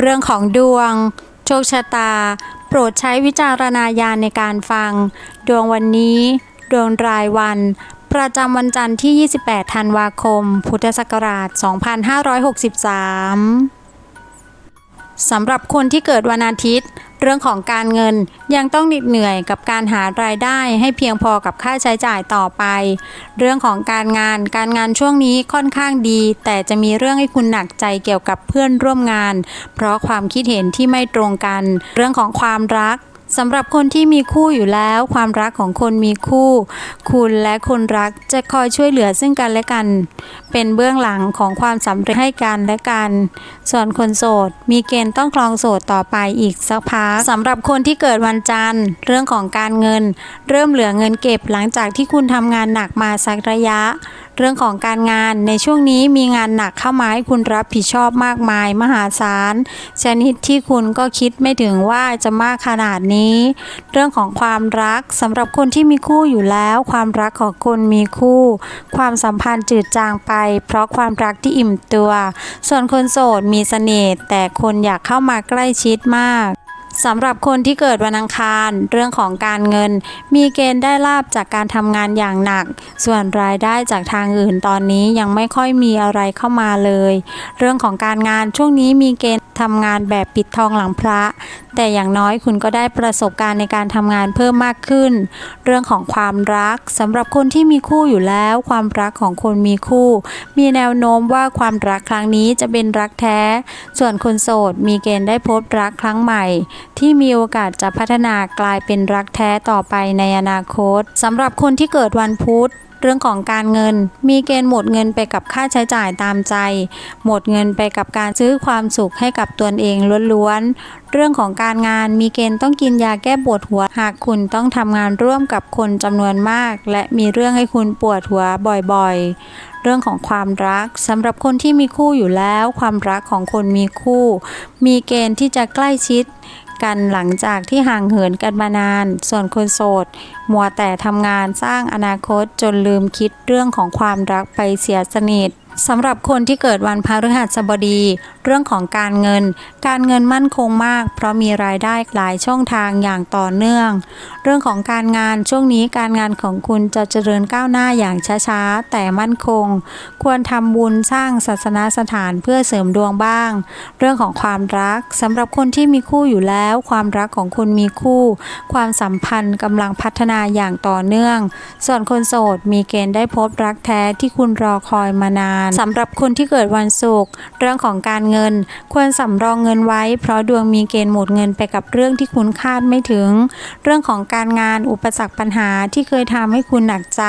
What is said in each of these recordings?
เรื่องของดวง โชคชะตา โปรดใช้วิจารณญาณในการฟัง ดวงวันนี้ ดวงรายวัน ประจำวันจันทร์ที่ 28 ธันวาคม พุทธศักราช 2563 สำหรับคนที่เกิดวันอาทิตย์ เรื่องของการเงินยังต้องเหน็ดเหนื่อยกับการหารายได้ให้เพียงพอกับค่าใช้จ่ายต่อไป เรื่องของการงานการงานช่วงนี้ค่อนข้างดี แต่จะมีเรื่องให้คุณหนักใจเกี่ยวกับเพื่อนร่วมงาน เพราะความคิดเห็นที่ไม่ตรงกัน เรื่องของความรัก สำหรับคนที่มีคู่อยู่แล้ว ความรักของคนมีคู่ คุณและคนรักจะคอยช่วยเหลือซึ่งกันและกัน เป็นเบื้องหลังของความสำเร็จให้กันและกัน ส่วนคนโสด มีเกณฑ์ต้องคลองโสดต่อไปอีกสักพักสำหรับคนที่เกิดวันจันทร์ เรื่องของการเงิน เริ่มเหลือเงินเก็บหลังจากที่คุณทำงานหนักมาสักระยะ เรื่องของการงานในช่วงนี้มีงานหนักเข้ามาให้คุณรับผิดชอบมากมายมหาศาลชนิดที่คุณก็คิดไม่ถึงว่าจะมากขนาดนี้ เรื่องของความรักสำหรับคนที่มีคู่อยู่แล้ว ความรักของคนมีคู่ ความสัมพันธ์จืดจางไป เพราะความรักที่อิ่มตัว ส่วนคนโสดมีเสน่ห์แต่คนอยากเข้ามาใกล้ชิดมาก สำหรับคนที่เกิดวันอังคาร เรื่องของการเงิน มีเกณฑ์ได้ลาบจากการทำงานอย่างหนัก ส่วนรายได้จากทางอื่นตอนนี้ยังไม่ค่อยมีอะไรเข้ามาเลย เรื่องของการงานช่วงนี้มีเกณฑ์ ทำงานแบบปิดทองหลังพระ แต่อย่างน้อยคุณก็ได้ประสบการณ์ในการทำงานเพิ่มมากขึ้น เรื่องของความรักสำหรับคนที่มีคู่อยู่แล้ว ความรักของคนมีคู่ มีแนวโน้มว่าความรักครั้งนี้จะเป็นรักแท้ ส่วนคนโสดมีเกณฑ์ได้พบรักครั้งใหม่ ที่มีโอกาสจะพัฒนากลายเป็นรักแท้ต่อไปในอนาคตสำหรับคนที่เกิดวันพุธ เรื่องของการเงิน มีเกณฑ์หมดเงินไปกับค่าใช้จ่ายตามใจ หมดเงินไปกับการซื้อความสุขให้กับตนเองล้วนๆ เรื่องของการงานมีเกณฑ์ต้องกินยาแก้ปวดหัว หากคุณต้องทำงานร่วมกับคนจำนวนมาก และมีเรื่องให้คุณปวดหัวบ่อยๆเรื่องของความรักสำหรับคนที่มีคู่อยู่แล้ว ความรักของคนมีคู่ มีเกณฑ์ที่จะใกล้ชิด กันหลังจากที่ห่างเหินกันมานาน ส่วนคนโสด มัวแต่ทำงานสร้างอนาคตจนลืมคิดเรื่องของความรักไปเสียสนิท สำหรับคนที่เกิดวันพฤหัสบดี เรื่องของการเงิน การเงินมั่นคงมาก เพราะมีรายได้หลายช่องทางอย่างต่อเนื่อง เรื่องของการงานช่วงนี้การงานของคุณจะเจริญก้าวหน้าอย่างช้าๆ แต่มั่นคง ควรทำบุญสร้างศาสนาสถานเพื่อเสริมดวงบ้าง เรื่องของความรักสำหรับคนที่มีคู่อยู่แล้ว ความรักของคุณมีคู่ ความสัมพันธ์กำลังพัฒนาอย่างต่อเนื่อง ส่วนคนโสดมีเกณฑ์ได้พบรักแท้ที่คุณรอคอยมานานสำหรับคนที่เกิดวันศุกร์เรื่องของการเงิน ควรสำรองเงินไว้ เพราะดวงมีเกณฑ์หมดเงินไปกับเรื่องที่คุณคาดไม่ถึง เรื่องของการงานอุปสรรคปัญหาที่เคยทำให้คุณหนักใจ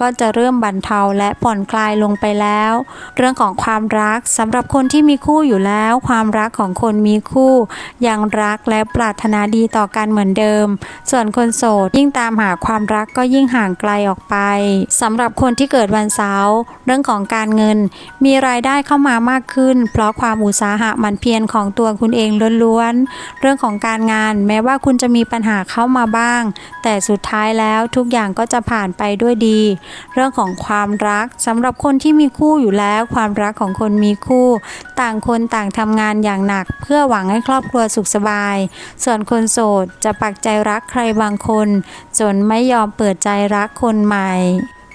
ก็จะเริ่มบรรเทาและผ่อนคลายลงไปแล้ว เรื่องของความรักสำหรับคนที่มีคู่อยู่แล้ว ความรักของคนมีคู่ยังรักและปรารถนาดีต่อกันเหมือนเดิม ส่วนคนโสดยิ่งตามหาความรักก็ยิ่งห่างไกลออกไปสำหรับคนที่เกิดวันเสาร์เรื่องของการเงินมีรายได้เข้ามามากขึ้น เพราะความอุตสาหะหมันเพียรของตัวคุณเองล้วนๆ เรื่องของการงานแม้ว่าคุณจะมีปัญหาเข้ามาบ้าง แต่สุดท้ายแล้วทุกอย่างก็จะผ่านไปด้วยดี เรื่องของความรักสำหรับคนที่มีคู่อยู่แล้ว ความรักของคนมีคู่ ต่างคนต่างทำงานอย่างหนัก เพื่อหวังให้ครอบครัวสุขสบาย ส่วนคนโสดจะปักใจรักใครบางคน จนไม่ยอมเปิดใจรักคนใหม่